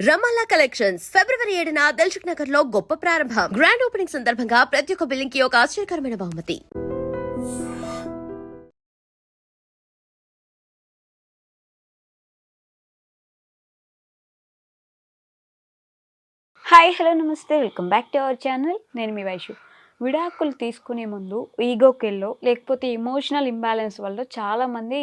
రమాలా collections. ఫిబ్రవరి ఏడున దిల్సుఖ్ నగర్లో గొప్ప ప్రారంభం. గ్రాండ్ ఓపెనింగ్ సందర్భంగా ప్రతి ఒక్క బిల్లింగ్కి ఒక ఆశ్చర్యకరమైన బహుమతి. హాయ్ హలో నమస్తే. Welcome back to our channel నేను మీ వైషు విడాకులు తీసుకునే ముందు ఈగోకెళ్ళో లేకపోతే ఎమోషనల్ ఇంబ్యాలెన్స్ వల్ల చాలామంది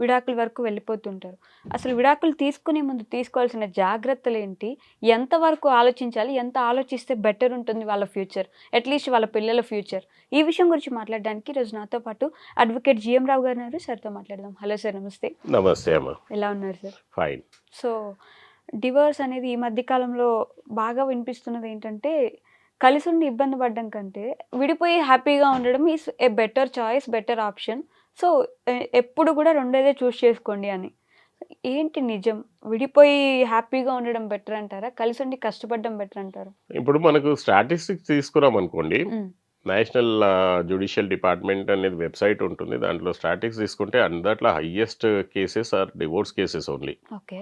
విడాకుల వరకు వెళ్ళిపోతుంటారు. అసలు విడాకులు తీసుకునే ముందు తీసుకోవాల్సిన జాగ్రత్తలు ఏంటి ఎంతవరకు ఆలోచించాలి? ఎంత ఆలోచిస్తే బెటర్ ఉంటుంది వాళ్ళ ఫ్యూచర్ అట్లీస్ట్ వాళ్ళ పిల్లల ఫ్యూచర్ ఈ విషయం గురించి మాట్లాడడానికి ఈరోజు నాతో పాటు అడ్వకేట్ జిఎం రావు గారు ఉన్నారు. సార్తో మాట్లాడదాం. హలో సార్ నమస్తే. నమస్తే అమ్మ. ఎలా ఉన్నారు సార్ ఫైన్ సో డివోర్స్ అనేది ఈ మధ్య కాలంలో బాగా వినిపిస్తున్నది ఏంటంటే కలిసి ఉండి ఇబ్బంది పడడం కంటే విడిపోయి హ్యాపీగా ఉండడం is a better choice better option so ఎప్పుడు కూడా రెండేదే చూస్ చేసుకోండి అని. ఏంటి నిజం? విడిపోయి హ్యాపీగా ఉండడం బెటర్ అంటారా? కలిసి ఉండి కష్టపడడం బెటర్ అంటారా? ఇప్పుడు మనకు స్టాటిస్టిక్స్ తీసుకున్నాం అనుకోండి. నేషనల్ జుడిషియల్ డిపార్ట్మెంట్ అనేది వెబ్సైట్ ఉంటుంది. దాంట్లో స్టాటిక్స్ తీసుకుంటే అందట్లో highest cases are divorce cases only okay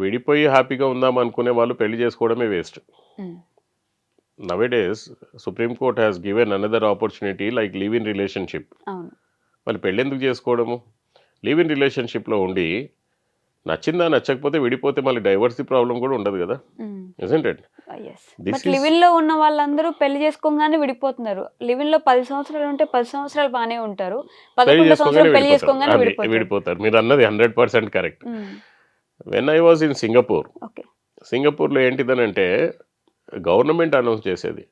విడిపోయి హ్యాపీగా ఉందాం అనుకునే వాళ్ళు పెళ్ళి చేసుకోవడమే waste nowadays supreme court has given another opportunity like live in relationship అవును. వాళ్ళు పెళ్ళి ఎందుకు చేసుకోవడము? లివ్ ఇన్ రిలేషన్షిప్లో ఉండి నచ్చిందా నచ్చకపోతే విడిపోతే మళ్ళీ డైవర్సీ ప్రాబ్లం కూడా ఉండదు కదా? లివిన్లో ఉన్న వాళ్ళందరూ పెళ్ళి చేసుకోగానే విడిపోతున్నారు. లివిన్లో పది సంవత్సరాలు ఉంటే పది సంవత్సరాలు బాగానే ఉంటారు. పెళ్ళి పదకొండు సంవత్సరాలు చేసుకోగానే పెళ్ళి చేసుకోగానే విడిపోతారు. మీరు అన్నది hundred percent correct when I was in Singapore okay. సింగపూర్లో ఏంటిదనంటే గవర్నమెంట్ అనౌన్స్ చేసేది.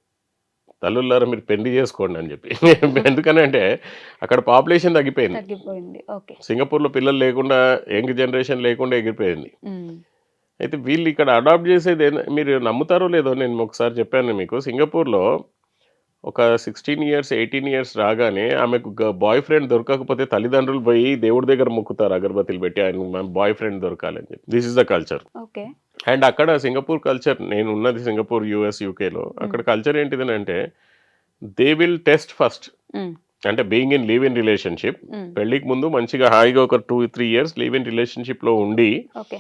తల్లులారా మీరు పెళ్ళి చేసుకోండి అని చెప్పి. ఎందుకనంటే అక్కడ పాపులేషన్ తగ్గిపోయింది. తగ్గిపోయింది. ఓకే. సింగపూర్లో పిల్లలు లేకుండా యంగ్ జనరేషన్ లేకుండా ఎగిరిపోయింది. అయితే వీళ్ళు ఇక్కడ అడాప్ట్ చేసేది మీరు నమ్ముతారో లేదో నేను ఒకసారి చెప్పాను మీకు. సింగపూర్లో ఒక సిక్స్టీన్ ఇయర్స్ ఎయిటీన్ ఇయర్స్ రాగానే ఆమెకు బాయ్ ఫ్రెండ్ దొరకకపోతే తల్లిదండ్రులు పోయి దేవుడి దగ్గర మొక్కుతారు అగరబత్తిలు పెట్టి ఆయన బాయ్ ఫ్రెండ్ దొరకాలని చెప్పి. This is the culture okay. And అక్కడ సింగపూర్ కల్చర్ నేను ఉన్నది సింగపూర్ యూఎస్ యూకేలో అక్కడ కల్చర్ ఏంటిదని అంటే దే విల్ టెస్ట్ ఫస్ట్ అంటే being in live in relationship పెళ్ళికి ముందు మంచిగా హాయిగా ఒక two three years live in రిలేషన్షిప్లో ఉండి ఓకే.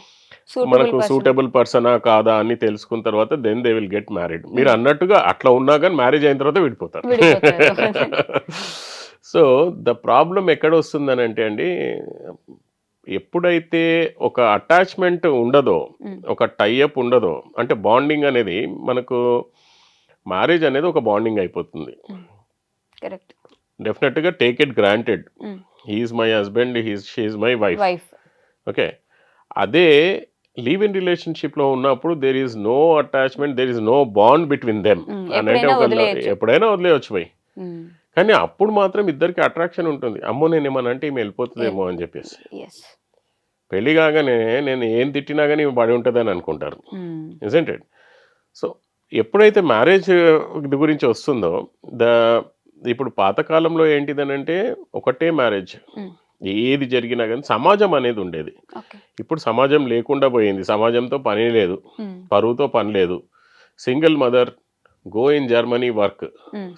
మనకు సూటబుల్ పర్సనా కాదా అని తెలుసుకున్న తర్వాత then they will get married మీరు అన్నట్టుగా అట్లా ఉన్నా కానీ మ్యారేజ్ అయిన తర్వాత విడిపోతారు. సో ద ప్రాబ్లం ఎక్కడ వస్తుందని అంటే అండి ఎప్పుడైతే ఒక అటాచ్మెంట్ ఉండదో Mm. ఒక టైఅప్ ఉండదో అంటే బాండింగ్ అనేది మనకు మ్యారేజ్ అనేది ఒక బాండింగ్ అయిపోతుంది. డెఫినెట్గా take it granted he's my husband he's she's my wife okay అదే లీవ్ ఇన్ రిలేషన్షిప్లో ఉన్నప్పుడు there is no attachment there is no bond between them అని అంటే ఎప్పుడైనా ఒక. ఎప్పుడైనా వదిలేయచ్చు పోయి కానీ అప్పుడు మాత్రం ఇద్దరికి అట్రాక్షన్ ఉంటుంది. అమ్మో నేను ఏమన్నా అంటే ఈమె వెళ్ళిపోతుందేమో అని చెప్పేసి. పెళ్ళి కాగానే నేను ఏం తిట్టినా కానీ ఈమె పడి ఉంటుందని అనుకుంటారు. ఇట్ సో ఎప్పుడైతే మ్యారేజ్ గురించి వస్తుందో ద ఇప్పుడు పాతకాలంలో ఏంటిదనంటే ఒకటే మ్యారేజ్. ఏది జరిగినా కానీ సమాజం అనేది ఉండేది. ఇప్పుడు సమాజం లేకుండా పోయింది. సమాజంతో పని లేదు. పరువుతో పని లేదు. Single mother go in Germany work.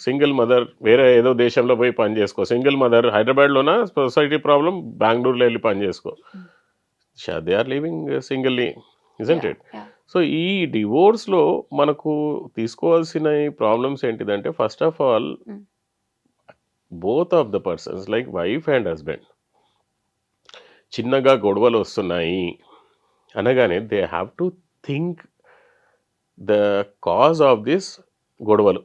Single mother వేరే ఏదో దేశంలో పోయి పని చేసుకో. సింగిల్ మదర్ హైదరాబాద్లోన? సొసైటీ ప్రాబ్లం బెంగళూరులో వెళ్ళి పని చేసుకో. They are living singly isn't it so ఈ డివోర్స్లో మనకు తీసుకోవాల్సిన ప్రాబ్లమ్స్ ఏంటిదంటే first of all. Both of the persons like wife and husband చిన్నగా గొడవలు వస్తున్నాయి అనగానే they have to think the cause of this గొడవలు.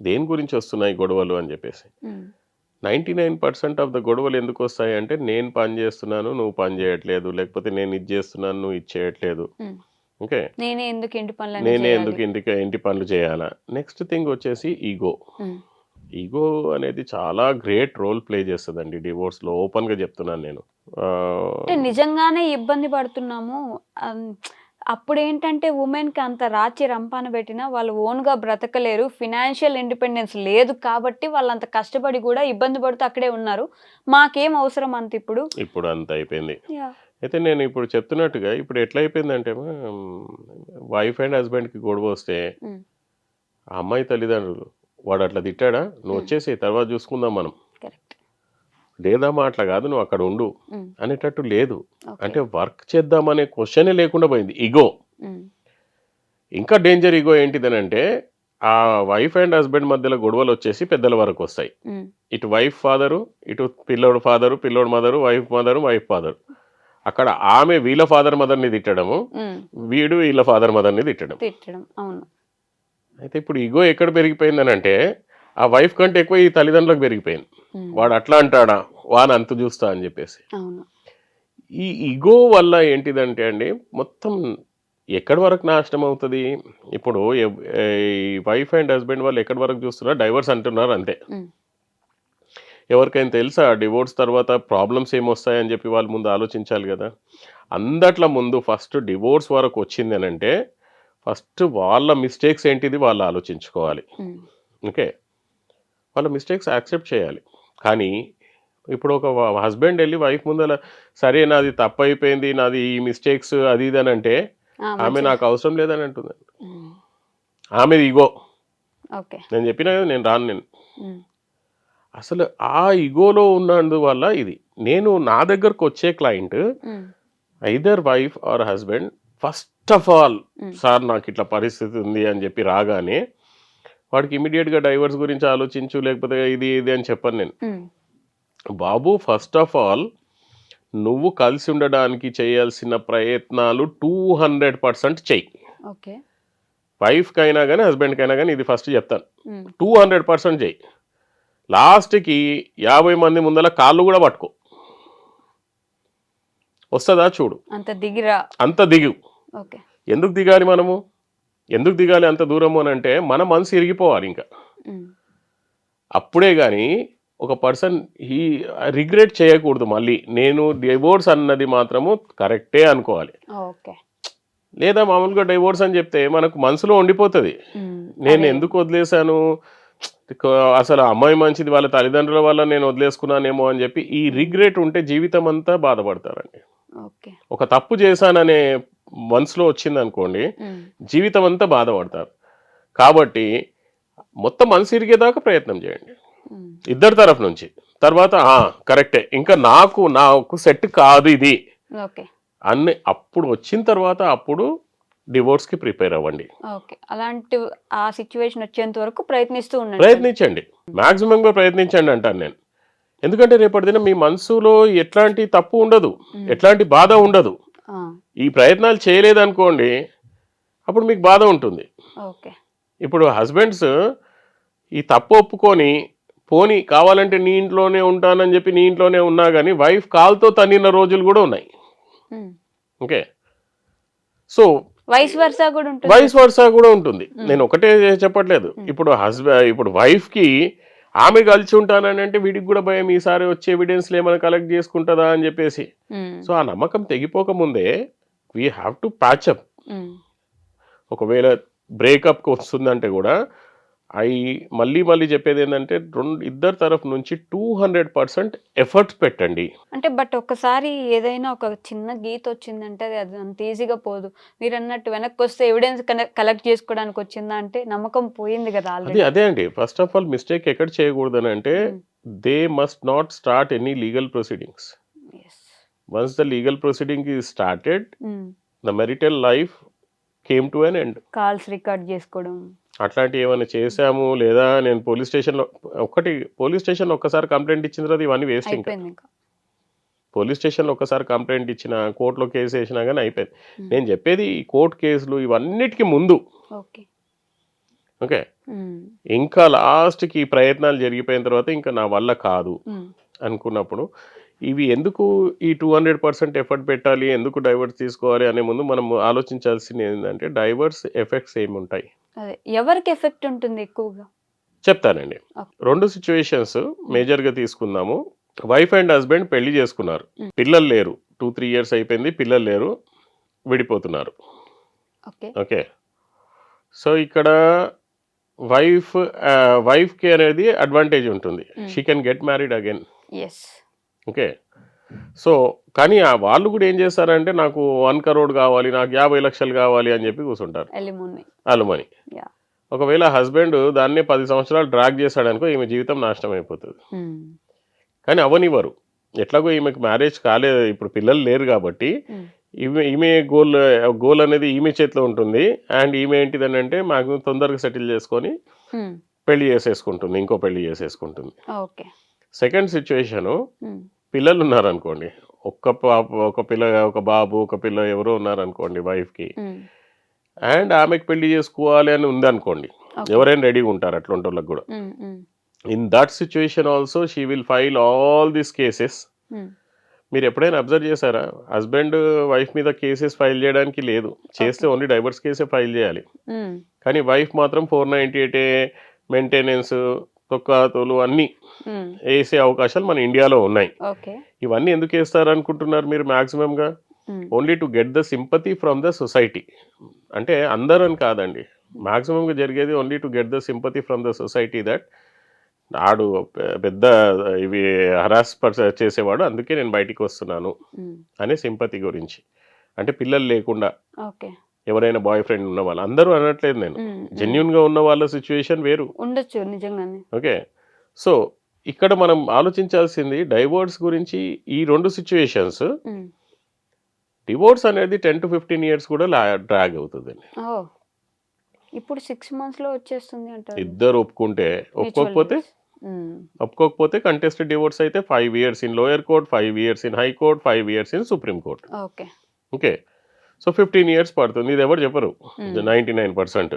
దేని గురించి వస్తున్నాయి గొడవలు అని చెప్పేసి. Ninety nine percent of the గొడవలు ఎందుకు వస్తాయి అంటే నేను పని చేస్తున్నాను నువ్వు పని చేయట్లేదు లేకపోతే నేను ఇది చేస్తున్నాను నువ్వు ఇది చేయట్లేదు. ఓకే? నేనే ఎందుకు ఇంటి పనులు నేనే ఎందుకు ఇంటికి ఇంటి పనులు చేయాలా? నెక్స్ట్ థింగ్ వచ్చేసి ఈగో. ఈగో అనేది చాలా గ్రేట్ రోల్ ప్లే చేస్తుందండి డివోర్స్లో. ఓపెన్గా చెప్తున్నాను నేను. ఆ, అంటే నిజంగానే ఇబ్బంది పడుతున్నాము. అప్పుడు ఏంటంటే ఉమెన్కి అంత రాచి రంపాన పెట్టినా వాళ్ళు ఓన్గా బ్రతకలేరు. ఫినాన్షియల్ ఇండిపెండెన్స్ లేదు కాబట్టి వాళ్ళు అంత కష్టపడి కూడా ఇబ్బంది పడుతూ అక్కడే ఉన్నారు. మాకేం అవసరం అంత ఇప్పుడు? ఇప్పుడు అంత అయిపోయింది. అయితే నేను ఇప్పుడు చెప్తున్నట్టుగా ఇప్పుడు ఎట్లా అయిపోయిందంటే వైఫ్ అండ్ హస్బెండ్కి గొడవ వస్తే అమ్మాయి తల్లిదండ్రులు వాడు అట్లా తిట్టాడా? నువ్వు. వచ్చేసి తర్వాత చూసుకుందాం మనం. లేదమ్మా అట్లా కాదు నువ్వు అక్కడ ఉండు అనేటట్టు లేదు. అంటే వర్క్ చేద్దామనే క్వశ్చనే లేకుండా పోయింది. ఇగో ఇంకా డేంజర్ ఇగో ఏంటిదనంటే ఆ వైఫ్ అండ్ హస్బెండ్ మధ్యలో గొడవలు వచ్చేసి పెద్దల వరకు వస్తాయి. ఇటు వైఫ్ ఫాదరు ఇటు పిల్లోడు ఫాదరు పిల్లోడు mother wife mother wife father అక్కడ ఆమె వీళ్ళ ఫాదర్ మదర్ని తిట్టడము వీడు వీళ్ళ ఫాదర్ మదర్ని తిట్టడం. తిట్టడం అవును. అయితే ఇప్పుడు ఇగో ఎక్కడ పెరిగిపోయిందని అంటే ఆ వైఫ్ కంటే ఎక్కువ ఈ తల్లిదండ్రులకు పెరిగిపోయింది. వాడు అట్లా అంటాడా? వాని అంతు చూస్తా అని చెప్పేసి. ఈ ఇగో వల్ల ఏంటిదంటే అండి మొత్తం ఎక్కడి వరకు నాశనం అవుతుంది? ఇప్పుడు వైఫ్ అండ్ హస్బెండ్ వాళ్ళు ఎక్కడి వరకు చూస్తున్నారు? డైవర్స్ అంటున్నారు అంతే. ఎవరికైనా తెలుసా? డివోర్స్ తర్వాత ప్రాబ్లమ్స్ ఏమొస్తాయని చెప్పి వాళ్ళు ముందు ఆలోచించాలి కదా. అందట్ల ముందు ఫస్ట్ డివోర్స్ వరకు వచ్చింది అని అంటే ఫస్ట్ వాళ్ళ మిస్టేక్స్ ఏంటిది వాళ్ళు ఆలోచించుకోవాలి. Um, okay? వాళ్ళ మిస్టేక్స్ యాక్సెప్ట్ చేయాలి. కానీ ఇప్పుడు ఒక హస్బెండ్ వెళ్ళి వైఫ్ ముందర సరే నాది తప్పు అయిపోయింది నాది ఈ మిస్టేక్స్ అది ఇది అని అంటే ఆమె. నాకు అవసరం లేదని అంటుంది. ఉమ్, ఆమెది ఇగో. ఓకే. నేను చెప్పినా కదా నేను రాను నేను. ఉమ్, అసలు ఆ ఇగోలో ఉన్నందువల్ల ఇది. నేను నా దగ్గరకు వచ్చే client either wife or husband first of all. Sir నాకు ఇట్లా పరిస్థితి ఉంది అని చెప్పి రాగానే వాడికి ఇమీడియట్గా డైవర్స్ గురించి ఆలోచించు లేకపోతే ఇది ఇది అని చెప్పను నేను. ఉమ్, బాబు ఫస్ట్ ఆఫ్ ఆల్ నువ్వు కలిసి ఉండడానికి చేయాల్సిన ప్రయత్నాలు టూ హండ్రెడ్ పర్సెంట్ చెయ్యి. ఓకే వైఫ్కి అయినా కానీ హస్బెండ్కి అయినా కానీ ఇది ఫస్ట్ చెప్తాను. టూ హండ్రెడ్ పర్సెంట్ చెయ్యి. లాస్ట్కి యాభై మంది ముందల కాళ్ళు కూడా పట్టుకో. వస్తుందా? చూడు. అంత దిగిరా. అంత దిగు. ఎందుకు దిగాలి మనము? ఎందుకు దిగాలి అంత దూరము అని అంటే మన మనసు ఇరిగిపోవాలి ఇంకా. అప్పుడే కానీ ఒక పర్సన్ ఈ రిగ్రెట్ చేయకూడదు మళ్ళీ. నేను డివోర్స్ అన్నది మాత్రము కరెక్టే అనుకోవాలి. లేదా మామూలుగా డైవోర్స్ అని చెప్తే మనకు మనసులో ఉండిపోతుంది. నేను. ఎందుకు వదిలేశాను? అసలు అమ్మాయి మంచిది వాళ్ళ తల్లిదండ్రుల వల్ల నేను వదిలేసుకున్నానేమో అని చెప్పి ఈ రిగ్రెట్ ఉంటే జీవితం అంతా బాధపడతారండి ఒక తప్పు చేశాననే మనసులో వచ్చింది అనుకోండి జీవితం అంతా బాధపడతారు. కాబట్టి మొత్తం మనసు ఇరిగేదాకా ప్రయత్నం చేయండి. ఇద్దరి తరఫు నుంచి. తర్వాత "ఆ, కరెక్టే. ఇంకా నాకు నాకు సెట్ కాదు ఇది. అన్ని అప్పుడు వచ్చిన తర్వాత అప్పుడు డివోర్స్కి ప్రిపేర్ అవ్వండి. అలాంటి ఆ సిచ్యువేషన్ వచ్చేంత వరకు ప్రయత్నిస్తూ ఉండండి. ప్రయత్నించండి. గా ప్రయత్నించండి అంటాను నేను. ఎందుకంటే రేపటి దిన మీ మనసులో ఎట్లాంటి తప్పు ఉండదు. ఎట్లాంటి బాధ ఉండదు. ఈ ప్రయత్నాలు చేయలేదనుకోండి అప్పుడు మీకు బాధ ఉంటుంది. ఓకే. ఇప్పుడు హస్బెండ్స్ ఈ తప్పు ఒప్పుకొని పోని కావాలంటే నీ ఇంట్లోనే ఉంటానని చెప్పి నీ ఇంట్లోనే ఉన్నా కానీ వైఫ్ కాల్తో తన్నిన రోజులు కూడా ఉన్నాయి. ఓకే. సో వైస్ వర్సా కూడా ఉంటుంది? వైస్ వర్సా కూడా ఉంటుంది. నేను ఒకటే చెప్పట్లేదు. ఇప్పుడు హస్బెండ్ ఇప్పుడు వైఫ్కి ఆమె కలిసి ఉంటానని అంటే వీడికి కూడా భయం ఈసారి వచ్చే ఎవిడెన్స్లు ఏమైనా కలెక్ట్ చేసుకుంటుందా అని చెప్పేసి. సో ఆ నమ్మకం తెగిపోక ముందే we have to patch up um, ఒకవేళ బ్రేకప్కి వస్తుందంటే కూడా అవి మళ్ళీ మళ్ళీ చెప్పేది ఏంటంటే రెండు ఇద్దరు తరఫు నుంచి టూ హండ్రెడ్ పర్సెంట్ ఎఫర్ట్స్ పెట్టండి. అంటే బట్ ఒకసారి ఏదైనా ఒక చిన్న గీత వచ్చిందంటే అది అంత ఈజీగా పోదు. మీరు అన్నట్టు వెనక్కి వస్తే ఎవిడెన్స్ కలెక్ట్ చేసుకోవడానికి వచ్చిందా అంటే నమ్మకం పోయింది కదా అది అదే అండి. ఫస్ట్ ఆఫ్ ఆల్ మిస్టేక్ ఎక్కడ చేయకూడదని అంటే they must not start any legal proceedings. Once the legal proceeding is started the marital life came to an end. Calls record చేసుకోవడం. అట్లాంటి ఏమైనా చేశాము లేదా నేను పోలీస్ స్టేషన్లో ఒకటి పోలీస్ స్టేషన్లో ఒక్కసారి కంప్లైంట్ ఇచ్చిన తర్వాత ఇవన్నీ వేస్ట్ ఇంకా. పోలీస్ స్టేషన్లో ఒకసారి కంప్లైంట్ ఇచ్చిన కోర్టులో కేసు వేసినా కానీ అయిపోయింది. నేను చెప్పేది ఈ కోర్టు కేసులు ఇవన్నిటికీ ముందు. ఓకే. ఓకే? ఇంకా లాస్ట్కి ప్రయత్నాలు జరిగిపోయిన తర్వాత ఇంకా నా వల్ల కాదు అనుకున్నప్పుడు ఇవి ఎందుకు ఈ టూ హండ్రెడ్ పర్సెంట్ ఎఫర్ట్ పెట్టాలి ఎందుకు డైవర్స్ తీసుకోవాలి అనే ముందు మనం ఆలోచించాల్సింది ఏంటంటే డైవర్స్ ఎఫెక్ట్స్ ఏమి ఉంటాయి? ఎవరికి ఎఫెక్ట్ ఉంటుంది ఎక్కువగా? చెప్తానండి. రెండు సిచ్యువేషన్స్ మేజర్గా తీసుకుందాము. వైఫ్ అండ్ హస్బెండ్ పెళ్ళి చేసుకున్నారు. పిల్లలు లేరు. టూ త్రీ ఇయర్స్ అయిపోయింది పిల్లలు లేరు విడిపోతున్నారు. ఓకే. సో ఇక్కడ వైఫ్ వైఫ్కి అనేది అడ్వాంటేజ్ ఉంటుంది. She can get married again yes okay. So కానీ వాళ్ళు కూడా ఏం చేస్తారంటే నాకు వన్ కరోడ్ కావాలి నాకు యాభై లక్షలు కావాలి అని చెప్పి కూర్చుంటారు. అలుమని ఒకవేళ హస్బెండ్ దాన్నే పది సంవత్సరాలు డ్రాగ్ చేశాడనుకో ఈమె జీవితం నాశనం అయిపోతుంది. కానీ అవనివ్వరు. ఎట్లాగో ఈమెకు మ్యారేజ్ కాలేదు ఇప్పుడు పిల్లలు లేరు కాబట్టి ఈమె ఈమె గోల్ గోల్ అనేది ఈమె చేతిలో ఉంటుంది. అండ్ ఈమె ఏంటిదని అంటే మాకు తొందరగా సెటిల్ చేసుకొని పెళ్ళి చేసేసుకుంటుంది ఇంకో పెళ్ళి చేసేసుకుంటుంది. ఓకే. సెకండ్ సిచ్యువేషను పిల్లలు ఉన్నారనుకోండి ఒక్క పాప ఒక పిల్ల ఒక బాబు ఒక పిల్ల ఎవరో ఉన్నారనుకోండి వైఫ్కి. అండ్ ఆమెకు పెళ్ళి చేసుకోవాలి అని ఉందనుకోండి. ఎవరైనా రెడీగా ఉంటారు అట్లాంటి వాళ్ళకి కూడా in that situation also she will file all these cases. మీరు ఎప్పుడైనా అబ్జర్వ్ చేశారా? హస్బెండ్ వైఫ్ మీద కేసెస్ ఫైల్ చేయడానికి లేదు. చేస్తే ఓన్లీ డైవర్స్ కేసే ఫైల్ చేయాలి. కానీ వైఫ్ మాత్రం ఫోర్ నైంటీ ఎయిట్ మెయింటెనెన్స్ తొక్కాతులు అన్నీ ఉమ్, వేసే అవకాశాలు మన ఇండియాలో ఉన్నాయి. ఇవన్నీ ఎందుకు వేస్తారు అనుకుంటున్నారు మీరు మ్యాక్సిమంగా only to get the sympathy from the society అంటే అందరూ అని కాదండి. మ్యాక్సిమంగా జరిగేది only to get the sympathy from the society that ఆడు పె- పెద్ద ఇవి హరాస్ చేసేవాడు అందుకే నేను బయటికి వస్తున్నాను అనే సింపతి గురించి. అంటే పిల్లలు లేకుండా. ఎవరైనా బాయ్ ఫ్రెండ్ ఉన్న వాళ్ళు అందరూ అనట్లేదు నేను. జెన్యున్గా ఉన్న వాళ్ళ సిచ్యువేషన్ వేరు. ఉండొచ్చు నిజంగానే. ఓకే. సో ఇక్కడ మనం ఆలోచించాల్సింది డైవోర్స్ గురించి ఈ రెండు సిచ్యువేషన్స్ డివోర్స్ అనేది టెన్ టు ఫిఫ్టీన్ ఇయర్స్ కూడా డ్రాగ్ అవుతుందండి. ఇప్పుడు సిక్స్ మంత్స్లో వచ్చేస్తుంది అంటారు. ఇద్దరు ఒప్పుకుంటే ఒప్పుకోకపోతే ఒప్పుకోకపోతే కంటెస్టెడ్ డివోర్స్ అయితే five years in lower court five years in high court five years in supreme court okay. Okay. So fifteen years పడుతుంది. ఇది ఎవరు చెప్పరు. నైంటీ నైన్ పర్సెంట్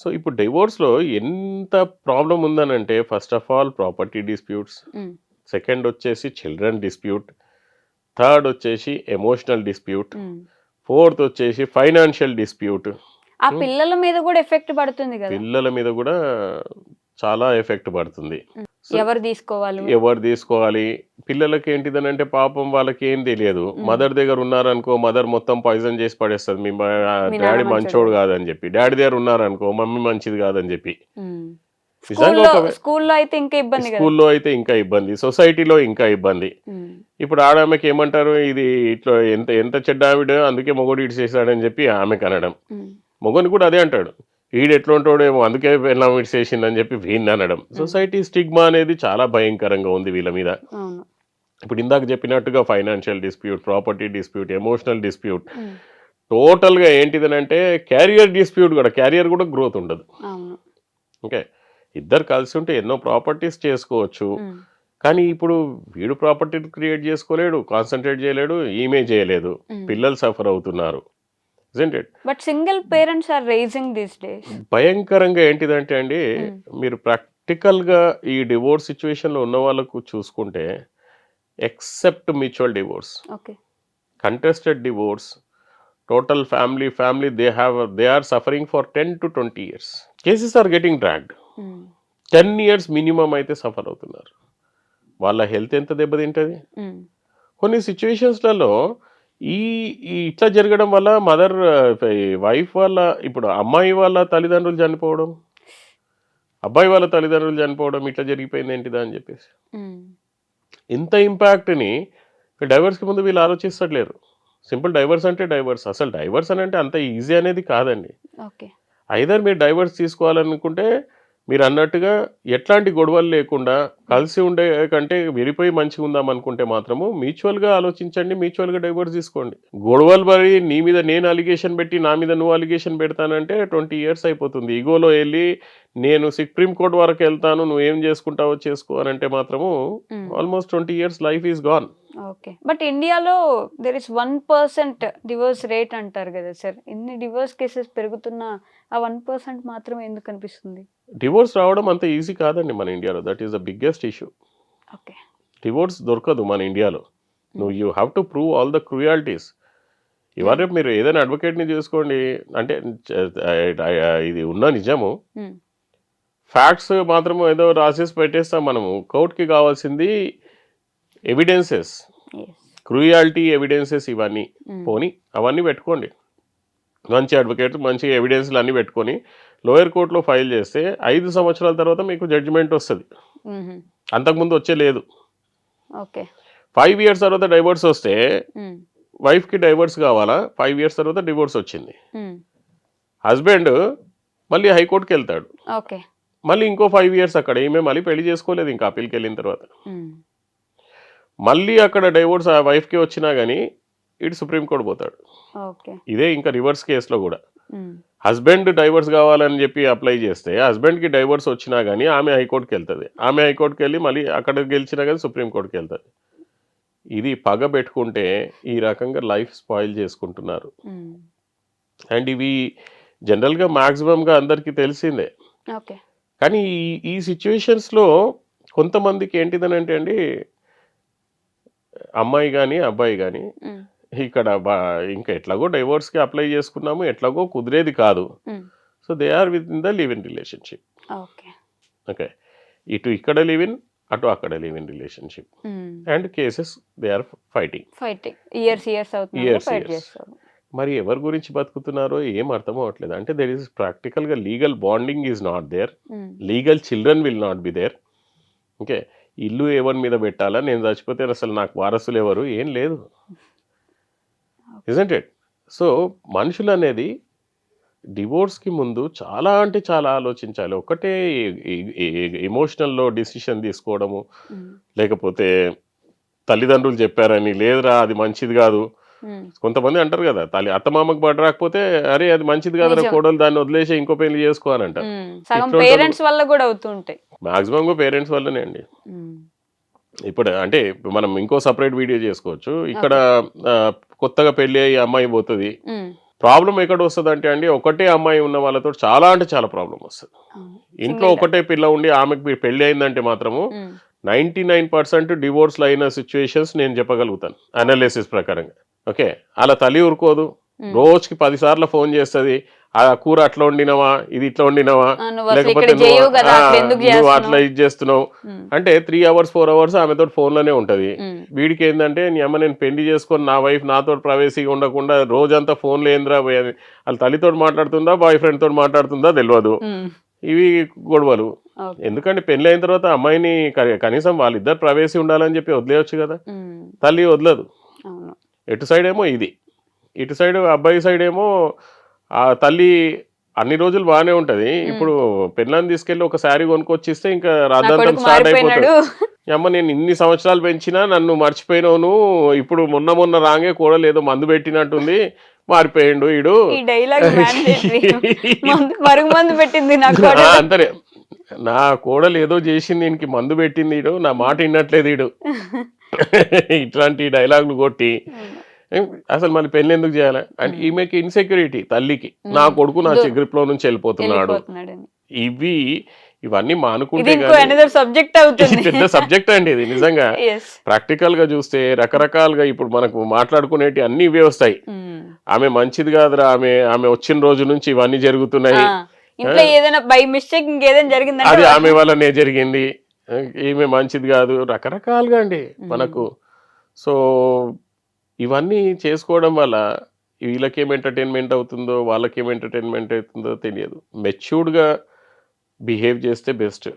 సో ఇప్పుడు డివోర్స్లో ఎంత problem ఉందనంటే first of all property disputes second వచ్చేసి children dispute third వచ్చేసి emotional dispute. Fourth వచ్చేసి financial dispute ఆ పిల్లల మీద కూడా ఎఫెక్ట్ పడుతుంది పిల్లల మీద కూడా చాలా ఎఫెక్ట్ పడుతుంది. ఎవరు తీసుకోవాలి? ఎవరు తీసుకోవాలి? పిల్లలకి ఏంటిదని అంటే పాపం వాళ్ళకి ఏం తెలియదు. మదర్ దగ్గర ఉన్నారనుకో మదర్ మొత్తం పాయిజన్ చేసి పడేస్తుంది. మీ డాడీ మంచోడు. కాదని చెప్పి. డాడీ దగ్గర ఉన్నారనుకో మమ్మీ మంచిది కాదని చెప్పి. స్కూల్లో అయితే ఇంకా ఇబ్బంది స్కూల్లో అయితే ఇంకా ఇబ్బంది. సొసైటీలో ఇంకా ఇబ్బంది. ఇప్పుడు ఆడమెకి ఏమంటారు? ఇది ఇట్లా ఎంత ఎంత చెడ్డ ఆవిడ అందుకే మొగోడు ఇటు చేశాడని చెప్పి ఆమెకు అనడం ఉమ్, మొగని కూడా అదే అంటాడు. వీడు ఎట్లా ఉంటాడేమో అందుకే ఇటు చేసిందని చెప్పి వీడిని అనడం. సొసైటీ స్టిగ్మా అనేది చాలా భయంకరంగా ఉంది వీళ్ళ మీద. ఇప్పుడు ఇందాక చెప్పినట్టుగా financial dispute property dispute emotional dispute. టోటల్గా ఏంటిదనంటే క్యారియర్ డిస్ప్యూట్ కూడా క్యారియర్ కూడా గ్రోత్ ఉండదు. ఓకే? ఇద్దరు కలిసి ఉంటే ఎన్నో ప్రాపర్టీస్ చేసుకోవచ్చు. కానీ ఇప్పుడు వీడు ప్రాపర్టీ క్రియేట్ చేసుకోలేడు కాన్సన్ట్రేట్ చేయలేడు ఈమె చేయలేదు. పిల్లలు సఫర్ అవుతున్నారు. It but single parents are raising these days భయంకరంగా ఏంటిదంటే అండి మీరు ప్రాక్టికల్గా ఈ డివోర్స్ సిచ్యువేషన్లో ఉన్న వాళ్ళకు చూసుకుంటే except mutual divorce okay contested divorce total family family they have they are suffering for ten to twenty years cases are getting dragged ten years minimum అయితే సఫర్ అవుతున్నారు. వాళ్ళ హెల్త్ ఎంత దెబ్బతింటుంది? కొన్ని సిచ్యువేషన్స్లలో ఈ ఈ ఇట్లా జరగడం వల్ల మదర్ వైఫ్ వాళ్ళ ఇప్పుడు అమ్మాయి వాళ్ళ తల్లిదండ్రులు చనిపోవడం అబ్బాయి వాళ్ళ తల్లిదండ్రులు చనిపోవడం ఇట్లా జరిగిపోయింది ఏంటిదా అని చెప్పేసి. ఇంత ఇంపాక్ట్ని డైవర్స్కి ముందు వీళ్ళు ఆలోచిస్తలేరు సింపుల్ డైవర్స్ అంటే డైవర్స్. అసలు డైవర్స్ అని అంటే అంత ఈజీ అనేది కాదండి. ఓకే. ఐదర్ మీరు డైవర్స్ తీసుకోవాలనుకుంటే మీరు అన్నట్టుగా ఎట్లాంటి గొడవలు లేకుండా కలిసి ఉండే కంటే విడిపోయి మంచిగా ఉందాం అనుకుంటే మాత్రము మ్యూచువల్గా ఆలోచించండి మ్యూచువల్గా డైవర్స్ తీసుకోండి. గొడవలు పడి నీ మీద నేను అలిగేషన్ పెట్టి నా మీద నువ్వు అలిగేషన్ పెడతానంటే ట్వంటీ ఇయర్స్ అయిపోతుంది. ఈగోలో వెళ్ళి నేను సుప్రీం కోర్ట్ వరకు వెళ్తాను నువ్వు ఏం చేసుకుంటావో చేసుకో అని అంటే మాత్రము almost twenty years life is gone. Okay. But ఇండియాలో there is one percent divorce rate అంటారు కదా సార్. ఇన్ని డివోర్స్ కేసెస్ పెరుగుతున్నా ఆ వన్ పర్సెంట్ మాత్రమే ఎందుకు అనిపిస్తుంది? డివోర్స్ రావడం అంత ఈజీ కాదండి మన ఇండియాలో. That is the biggest issue okay. Divorce దొరకదు మన ఇండియాలో. నువ్వు you have to prove all the cruelties ఇవాళ రేపు మీరు ఏదైనా అడ్వకేట్ని చూసుకోండి. అంటే ఇది ఉన్న నిజము. ఫ్యాక్ట్స్ మాత్రం ఏదో రాసేసి పెట్టేస్తాం మనము. కోర్టుకి కావాల్సింది ఎవిడెన్సెస్ క్రూయాలిటీ ఎవిడెన్సెస్ ఇవన్నీ. పోని అవన్నీ పెట్టుకోండి. మంచి అడ్వకేట్ మంచి ఎవిడెన్స్లు అన్నీ పెట్టుకొని లోయర్ కోర్టులో ఫైల్ చేస్తే ఐదు సంవత్సరాల తర్వాత మీకు జడ్జిమెంట్ వస్తుంది. అంతకుముందు వచ్చే లేదు. ఓకే. ఫైవ్ ఇయర్స్ తర్వాత డైవర్స్ వస్తే వైఫ్కి డైవర్స్ కావాలా? ఫైవ్ ఇయర్స్ తర్వాత డివోర్స్ వచ్చింది. హస్బెండ్ మళ్ళీ హైకోర్టుకి వెళ్తాడు. ఓకే. మళ్ళీ ఇంకో ఫైవ్ ఇయర్స్ అక్కడ ఈమె మళ్ళీ పెళ్ళి చేసుకోలేదు ఇంకా అప్పీల్కి వెళ్ళిన తర్వాత. మళ్ళీ అక్కడ డైవోర్స్ ఆ వైఫ్కి వచ్చినా కానీ ఇటు సుప్రీంకోర్టు పోతాడు. ఇదే ఇంకా రివర్స్ కేసులో కూడా. హస్బెండ్ డైవర్స్ కావాలని చెప్పి అప్లై చేస్తే హస్బెండ్కి డైవర్స్ వచ్చినా కానీ ఆమె హైకోర్టుకి వెళ్తుంది. ఆమె హైకోర్టుకి వెళ్ళి మళ్ళీ అక్కడ గెలిచినా కానీ సుప్రీంకోర్టుకి వెళ్తుంది. ఇది పగ పెట్టుకుంటే ఈ రకంగా లైఫ్ స్పాయిల్ చేసుకుంటున్నారు. అండ్ ఇవి జనరల్గా మ్యాక్సిమంగా అందరికీ తెలిసిందే. కానీ ఈ ఈ సిచ్యువేషన్స్లో కొంతమందికి ఏంటిదని అంటే అండి అమ్మాయి కానీ అబ్బాయి కానీ ఇక్కడ ఇంకా ఎట్లాగో డైవోర్స్కి అప్లై చేసుకున్నాము ఎట్లాగో కుదిరేది కాదు. So they are within the live in relationship okay. ఇటు ఇక్కడ లివ్ ఇన్ అటు అక్కడ live in relationship and cases they are fighting fighting years years. చేస్తారు. మరి ఎవరి గురించి బతుకుతున్నారో ఏం అర్థం అవ్వట్లేదు. అంటే దెర్ ఇస్ ప్రాక్టికల్గా legal bonding is not there legal children will not be there okay. ఇల్లు ఎవరి మీద పెట్టాలా? నేను చచ్చిపోతే అసలు నాకు వారసులు ఎవరు? ఏం లేదు. ఇజంట్ ఇట్ సో మనుషులు అనేది డివోర్స్కి ముందు చాలా అంటే చాలా ఆలోచించాలి. ఒకటే ఎమోషనల్లో డిసిషన్ తీసుకోవడము. ఉమ్, లేకపోతే తల్లిదండ్రులు చెప్పారని లేదురా అది మంచిది కాదు. ఉమ్, కొంతమంది అంటారు కదా తల్లి అత్తమామకు బడి రాకపోతే అరే అది మంచిది కాదురా. కోడలు దాన్ని వదిలేసి ఇంకో పెళ్ళి చేసుకో అని అంటారు ఉమ్, సగం ఇట్లాంటి పేరెంట్స్ వల్ల కూడా అవుతుంటాయి. మాక్సిమం పేరెంట్స్ వల్లనే అండి. ఇప్పుడు అంటే మనం ఇంకో సపరేట్ వీడియో చేసుకోవచ్చు. ఇక్కడ కొత్తగా పెళ్ళి అయ్యి అమ్మాయి పోతుంది. ప్రాబ్లం ఎక్కడ వస్తుంది అంటే అండి ఒకటే అమ్మాయి ఉన్న వాళ్ళతో చాలా అంటే చాలా ప్రాబ్లం వస్తుంది. ఇంట్లో ఒకటే పిల్ల ఉండి ఆమెకు పెళ్ళి అయిందంటే మాత్రము నైంటీ నైన్ పర్సెంట్ డివోర్స్లు అయిన సిచ్యువేషన్స్ నేను చెప్పగలుగుతాను అనాలిసిస్ ప్రకారంగా. ఓకే? అలా తల్లి ఊరుకోదు రోజుకి పదిసార్లు ఫోన్ చేస్తుంది ఆ కూర అట్లా వండినవా? ఇది ఇట్లా వండినవా? లేకపోతే నువ్వు అట్లా ఇది చేస్తున్నావు? అంటే త్రీ అవర్స్ ఫోర్ అవర్స్ ఆమెతో ఫోన్లోనే ఉంటది. వీడికి ఏంటంటే నీ అమ్మ నేను పెళ్ళి చేసుకొని నా వైఫ్ నాతో ప్రైవేసీగా ఉండకుండా రోజంతా ఫోన్లో ఏంద్రా పోయి అని. వాళ్ళ తల్లితో మాట్లాడుతుందా బాయ్ ఫ్రెండ్ తోటి మాట్లాడుతుందా తెలియదు ఇవి గొడవలు. ఎందుకంటే పెళ్ళి అయిన తర్వాత అమ్మాయిని కనీసం వాళ్ళిద్దరు ప్రైవేసీ ఉండాలని చెప్పి వదిలేయచ్చు కదా. తల్లి వదలదు. ఎటు సైడ్ ఏమో ఇది. ఇటు సైడ్ అబ్బాయి సైడ్ ఏమో ఆ తల్లి అన్ని రోజులు బాగానే ఉంటది. ఇప్పుడు పెళ్ళాన్ని తీసుకెళ్ళి ఒక శారీ కొనుక్కొచ్చి ఇస్తే ఇంకా కొడుకు స్టార్ట్ అయిపోతుంది. అమ్మ నేను ఇన్ని సంవత్సరాలు పెంచినా నన్ను మర్చిపోయినావు నువ్వు ఇప్పుడు మొన్న మొన్న రాంగే కూడా ఏదో మందు పెట్టినట్టుంది. మారిపోయిండు ఈడు. మందు పెట్టింది అంతనే. నా కోడలు ఏదో చేసింది దీనికి మందు పెట్టింది ఈడు. నా మాట వినట్లేదు ఈడు. ఇట్లాంటి డైలాగులు కొట్టి అసలు మళ్ళీ పెళ్ళి ఎందుకు చేయాలి? అండ్ ఈమెకి ఇన్సెక్యూరిటీ తల్లికి. నా కొడుకు నా గ్రిప్లో నుంచి వెళ్ళిపోతున్నాడు. ఇవి ఇవన్నీ మానుకుంటే సబ్జెక్ట్ ఇది అవుతుంది. పెద్ద సబ్జెక్ట్ అండి ఇది నిజంగా. ప్రాక్టికల్గా చూస్తే రకరకాలుగా ఇప్పుడు మనకు మాట్లాడుకునేటి అన్ని ఇవే వస్తాయి. ఆమె మంచిది కాదురా ఆమె ఆమె వచ్చిన రోజు నుంచి ఇవన్నీ జరుగుతున్నాయి. ఇంట్లో ఏదైనా బై మిస్టేక్ ఇంకేదైనా అది ఆమె వల్లనే జరిగింది. ఈమె మంచిది కాదు రకరకాలుగా అండి మనకు. సో ఇవన్నీ చేసుకోవడం వల్ల వీళ్ళకేం ఎంటర్టైన్మెంట్ అవుతుందో వాళ్ళకేం ఎంటర్టైన్మెంట్ అవుతుందో తెలియదు. మెచ్యూర్డ్గా బిహేవ్ చేస్తే బెస్ట్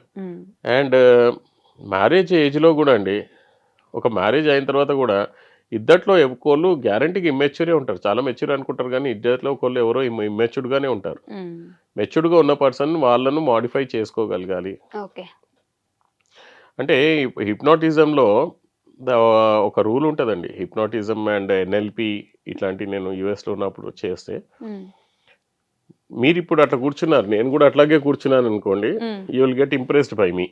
అండ్ మ్యారేజ్ ఏజ్లో కూడా అండి ఒక మ్యారేజ్ అయిన తర్వాత కూడా ఇద్దట్లో ఒకళ్ళు గ్యారంటీకి ఇమ్మెచ్యూరే ఉంటారు. చాలా మెచ్యూర్ అనుకుంటారు కానీ ఇద్దట్లో ఒకళ్ళు ఎవరో ఇమ్మెచ్యూర్డ్గానే ఉంటారు. మెచ్యూర్డ్గా ఉన్న పర్సన్ వాళ్ళను మాడిఫై చేసుకోగలగాలి. ఓకే అంటే హిప్నాటిజంలో ఒక రూల్ ఉంటుందండి. హిప్నాటిజం అండ్ ఎన్ఎల్పి ఇట్లాంటి నేను యుఎస్లో ఉన్నప్పుడు చేస్తే మీరు ఇప్పుడు అట్లా కూర్చున్నారు. నేను కూడా అట్లాగే కూర్చున్నాను అనుకోండి you will get impressed by me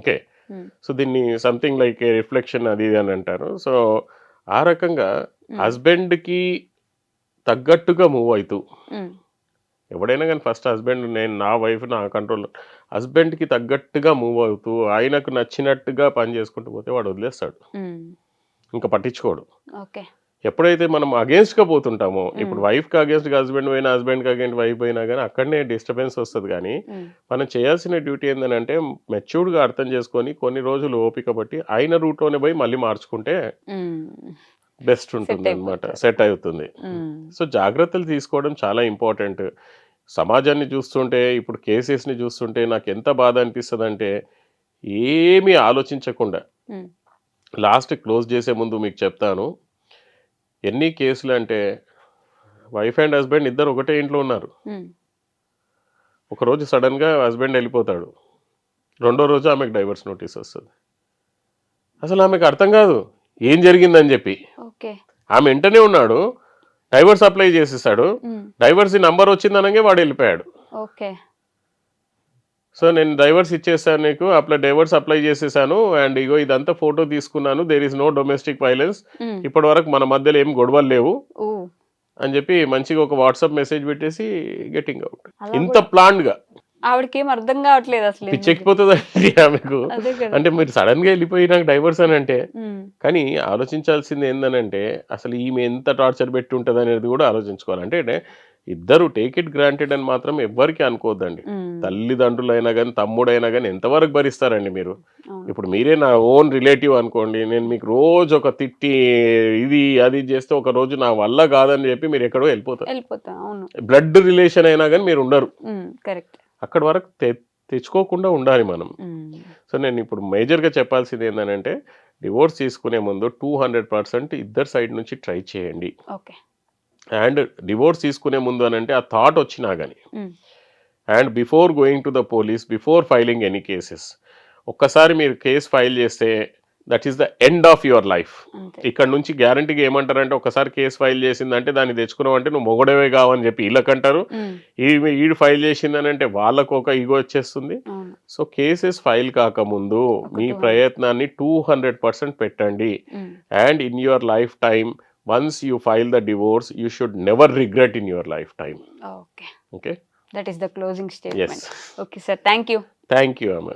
okay. So దీన్ని సంథింగ్ లైక్ రిఫ్లెక్షన్ అది ఇది అని అంటారు. సో ఆ రకంగా హస్బెండ్కి తగ్గట్టుగా మూవ్ అవుతూ ఎవడైనా కానీ ఫస్ట్ హస్బెండ్ నేను నా వైఫ్ నా కంట్రోల్. హస్బెండ్కి తగ్గట్టుగా మూవ్ అవుతూ ఆయనకు నచ్చినట్టుగా పని చేసుకుంటూ పోతే వాడు వదిలేస్తాడు. ఇంకా పట్టించుకోడు. ఓకే. ఎప్పుడైతే మనం అగేన్స్ట్గా పోతుంటామో ఇప్పుడు వైఫ్కి అగేన్స్ట్గా హస్బెండ్ పోయినా హస్బెండ్కి అగేన్స్ట్ వైఫ్ పోయినా కానీ అక్కడనే డిస్టర్బెన్స్ వస్తుంది కానీ మనం చేయాల్సిన డ్యూటీ ఏంటంటే మెచ్యూర్డ్గా అర్థం చేసుకొని కొన్ని రోజులు ఓపిక బట్టి అయిన రూట్లోనే పోయి మళ్ళీ మార్చుకుంటే బెస్ట్ ఉంటుంది అనమాట సెట్ అవుతుంది. సో జాగ్రత్తలు తీసుకోవడం చాలా ఇంపార్టెంట్ సమాజాన్ని చూస్తుంటే ఇప్పుడు కేసెస్ని చూస్తుంటే నాకు ఎంత బాధ అనిపిస్తుంది అంటే ఏమీ ఆలోచించకుండా లాస్ట్ క్లోజ్ చేసే ముందు మీకు చెప్తాను. ఎన్ని కేసులు అంటే వైఫ్ అండ్ హస్బెండ్ ఇద్దరు ఒకటే ఇంట్లో ఉన్నారు. ఒకరోజు సడన్గా హస్బెండ్ వెళ్ళిపోతాడు. రెండో రోజు ఆమెకు డైవర్స్ నోటీస్ వస్తుంది. అసలు ఆమెకు అర్థం కాదు ఏం జరిగిందని చెప్పి. ఆమె వెంటనే ఉన్నాడు డైవర్స్ అప్లై చేసేసాడు. డైవర్స్ నంబర్ వచ్చిందనగా వాడు వెళ్ళిపోయాడు. ఓకే. సో నేను డైవర్స్ ఇచ్చేసాను నీకు అప్లై డైవర్స్ అప్లై చేసేసాను అండ్ ఇగో ఇదంతా ఫోటో తీసుకున్నాను. There is no domestic violence ఇప్పటి వరకు మన మధ్యలో ఏం గొడవలు లేవు. అని చెప్పి మంచిగా ఒక వాట్సాప్ మెసేజ్ పెట్టేసి గెటింగ్ అవుట్ ఇంత ప్లాన్గా. ఆవిడకి ఏం అర్థం కావట్లేదు అసలు. పిచ్చెక్కిపోతుంది ఆమెకు అంటే మీరు సడన్గా వెళ్ళిపోయి నాకు డైవర్స్ అని అంటే కానీ ఆలోచించాల్సింది ఏందనంటే అసలు ఈమె ఎంత టార్చర్ పెట్టి ఉంటుంది అనేది కూడా ఆలోచించుకోవాలి. అంటే ఇద్దరు టేక్ ఇట్ గ్రాంటెడ్ అని మాత్రం ఎవ్వరికి అనుకోవద్దండి తల్లిదండ్రులైనా కానీ తమ్ముడైనా కానీ ఎంతవరకు భరిస్తారండి మీరు. ఇప్పుడు మీరే నా ఓన్ రిలేటివ్ అనుకోండి నేను మీకు రోజు ఒక తిట్టి ఇది అది చేస్తే ఒక రోజు నా వల్ల కాదని చెప్పి మీరు ఎక్కడో వెళ్ళిపోతారు. బ్లడ్ రిలేషన్ అయినా కానీ మీరు ఉండరు. కరెక్ట్ అక్కడి వరకు తె- తెచ్చుకోకుండా ఉండాలి మనం. సో నేను ఇప్పుడు మేజర్గా చెప్పాల్సింది ఏంటంటే డివోర్స్ తీసుకునే ముందు టూ హండ్రెడ్ పర్సెంట్ ఇద్దరు సైడ్ నుంచి ట్రై చేయండి. అండ్ డివోర్స్ తీసుకునే ముందు అని అంటే ఆ థాట్ వచ్చినా కానీ and before going to the police before filing any cases ఒక్కసారి మీరు కేసు ఫైల్ చేస్తే that is the end of your life ఇక్కడ నుంచి గ్యారంటీగా ఏమంటారంటే ఒకసారి కేసు ఫైల్ చేసిందంటే దాన్ని తెచ్చుకున్నావు అంటే నువ్వు మొగడవే కావని చెప్పి వీళ్ళకంటారు. ఈడు ఫైల్ చేసిందని అంటే వాళ్ళకు ఒక ఈగో వచ్చేస్తుంది. సో కేసెస్ ఫైల్ కాకముందు మీ 200. ప్రయత్నాన్ని టూ హండ్రెడ్ పర్సెంట్ పెట్టండి. And in your life time once you file the divorce you should never regret in your life time okay that is the closing statement okay sir thank you thank you అమ్మ